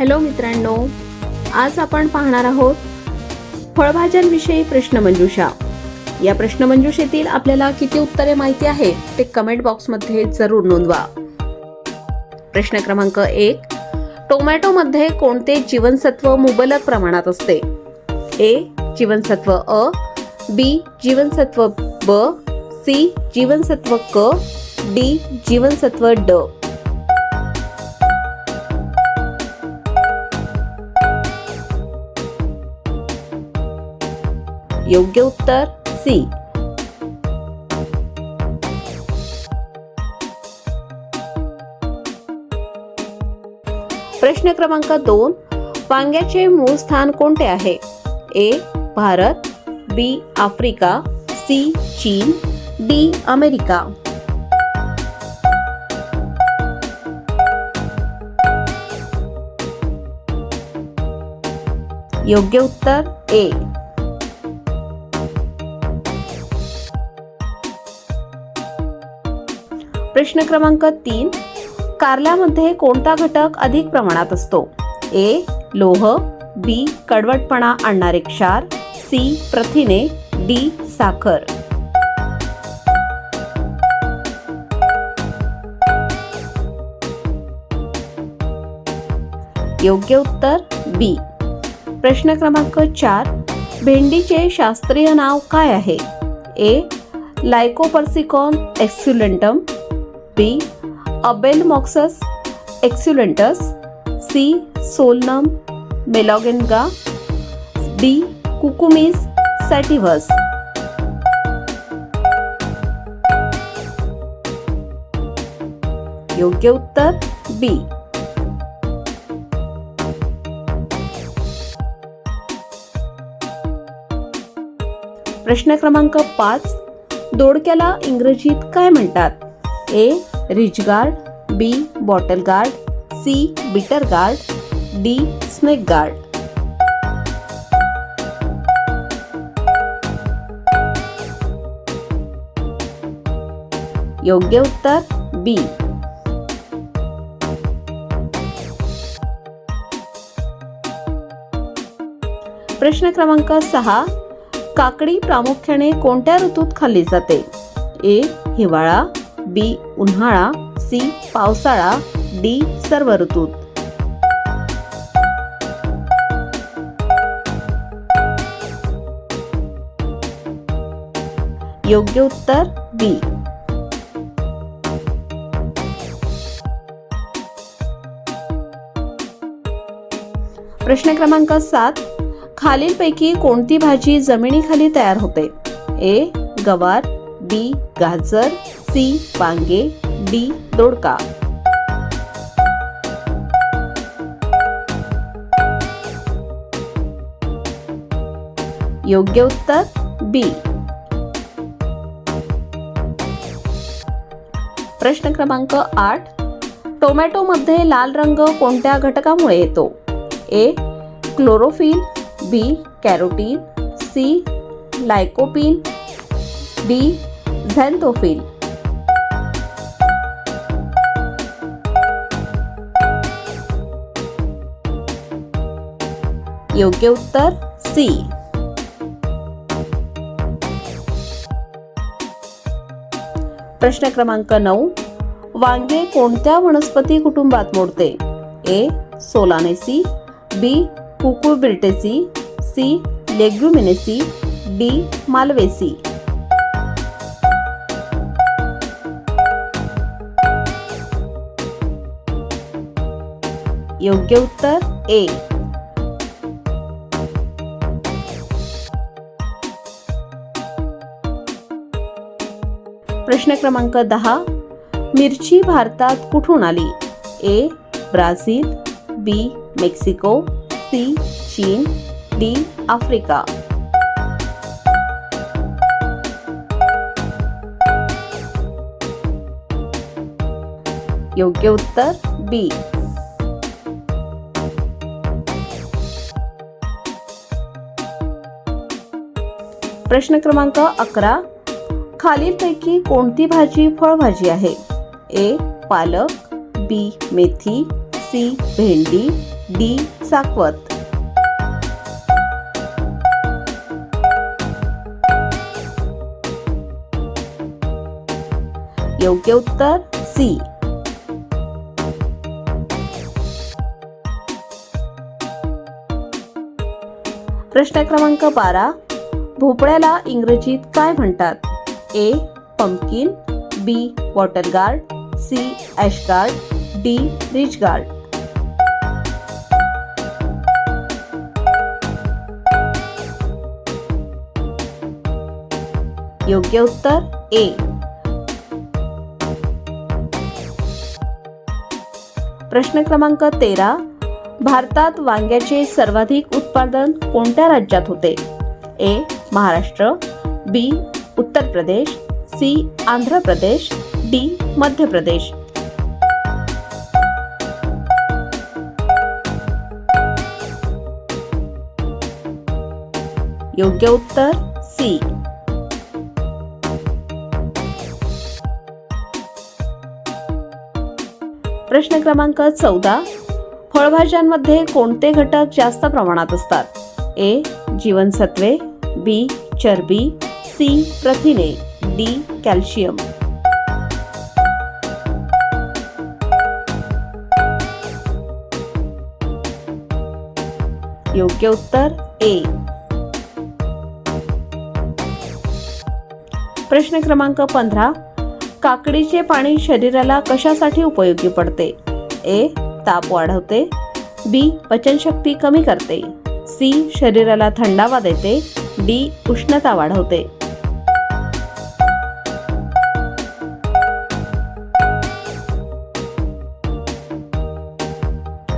Hello मित्रांनो आज आपण पाहणार आहोत फळभाज्यांविषयी प्रश्नमंजुषा या प्रश्नमंजुषेतील आपल्याला किती उत्तरे माहिती आहेत ते कमेंट बॉक्समध्ये जरूर नोंदवा. प्रश्न क्रमांक एक टोमॅटोमध्ये कोणते जीवनसत्व मुबलक प्रमाणात असते? ए जीवनसत्व अ बी जीवनसत्व ब सी जीवनसत्व क डी जीवनसत्व ड. योग्य उत्तर सी. प्रश्न क्रमांक दोन. वांग्याचे मूळ स्थान कोणते आहे? A. Bharat B. Africa C. चीन डी. अमेरिका. योग्य उत्तर ए. प्रश्न क्रमांक तीन. कारल्यामध्ये कोणता घटक अधिक प्रमाणात असतो? ए लोह बी कडवटपणा आणणारे क्षार सी प्रथिने डी साखर. योग्य उत्तर बी. प्रश्न क्रमांक चार. भेंडीचे शास्त्रीय नाव काय आहे? A lycopersicon esculentum B abelmoschus esculentus C solanum मेलॉगेनगा D Cucumis sativus. योग्य उत्तर बी. प्रश्न क्रमांक पाच. दोडक्याला इंग्रजीत काय म्हणतात? A ridge gourd B bottle gourd C bitter gourd D snake gourd. योग्य उत्तर बी. प्रश्न क्रमांक सहा काकडी प्रामुख्याने कोणत्या ऋतूत खाल्ली जाते? ए हिवाळा बी उन्हाळा सी पावसाळा डी सर्व ऋतूत. योग्य उत्तर बी. प्रश्न क्रमांक सात. खालीलपैकी कोणती भाजी जमिनीखाली तयार होते? ए गवार बी गाजर सी वांगे डी दोडका. योग्य उत्तर बी. प्रश्न क्रमांक आठ. टोमॅटोमध्ये लाल रंग कोणत्या घटकामुळे येतो? A. Chlorophyll B. Carotene C. Lycopene D. Xanthophyll योग्य उत्तर सी प्रश्न क्रमांक नऊ. वांगे कोणत्या वनस्पती कुटुंबात मोडते? A solanaceae B cucurbitaceae C leguminosae D malvaceae योग्य उत्तर ए. प्रश्न क्रमांक दहा. मिरची भारतात कुठून आली? A. Brazil B. Mexico C. चीन डी. आफ्रिका. योग्य उत्तर बी. प्रश्न क्रमांक अकरा. खालीलपैकी कोणती भाजी फळभाजी आहे? ए पालक बी मेथी सी भेंडी डी साकवत. योग्य उत्तर सी. प्रश्न क्रमांक बारा. भोपळ्याला इंग्रजीत काय म्हणतात? A pumpkin B water gourd C ash gourd D ridge gourd. योग्य उत्तर ए. प्रश्न क्रमांक तेरा. भारतात वांग्याचे सर्वाधिक उत्पादन कोणत्या राज्यात होते? A Maharashtra B Uttar Pradesh C Andhra Pradesh D Madhya Pradesh. योग्य उत्तर सी प्रश्न क्रमांक चौदा. फळभाज्यांमध्ये कोणते घटक जास्त प्रमाणात असतात? ए जीवनसत्वे. बी चरबी सी प्रथिने डी कॅल्शियम. योग्य उत्तर ए. प्रश्न क्रमांक पंधरा. काकडीचे पाणी शरीराला कशासाठी उपयोगी पडते? ए. ताप वाढवते. बी. पचनशक्ती कमी करते. सी. शरीराला थंडावा देते. डी उष्णता वाढवते.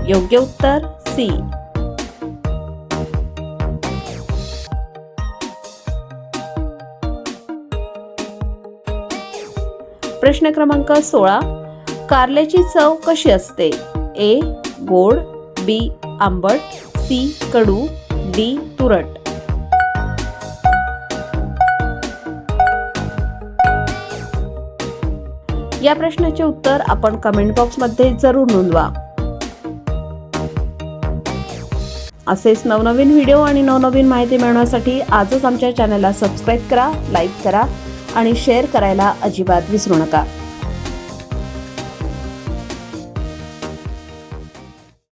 योग्य उत्तर सी. प्रश्न क्रमांक सोळा. कारल्याची चव कशी असते? ए. गोड बी. आंबट सी. कडू डी. तुरट. या प्रश्नाचे उत्तर आपण कमेंट बॉक्समध्ये जरूर नोंदवा. असेच नवनवीन व्हिडिओ आणि नवनवीन माहिती मिळवण्यासाठी आजच आमच्या चॅनलला सबस्क्राईब करा लाईक करा आणि शेअर करायला अजिबात विसरू नका.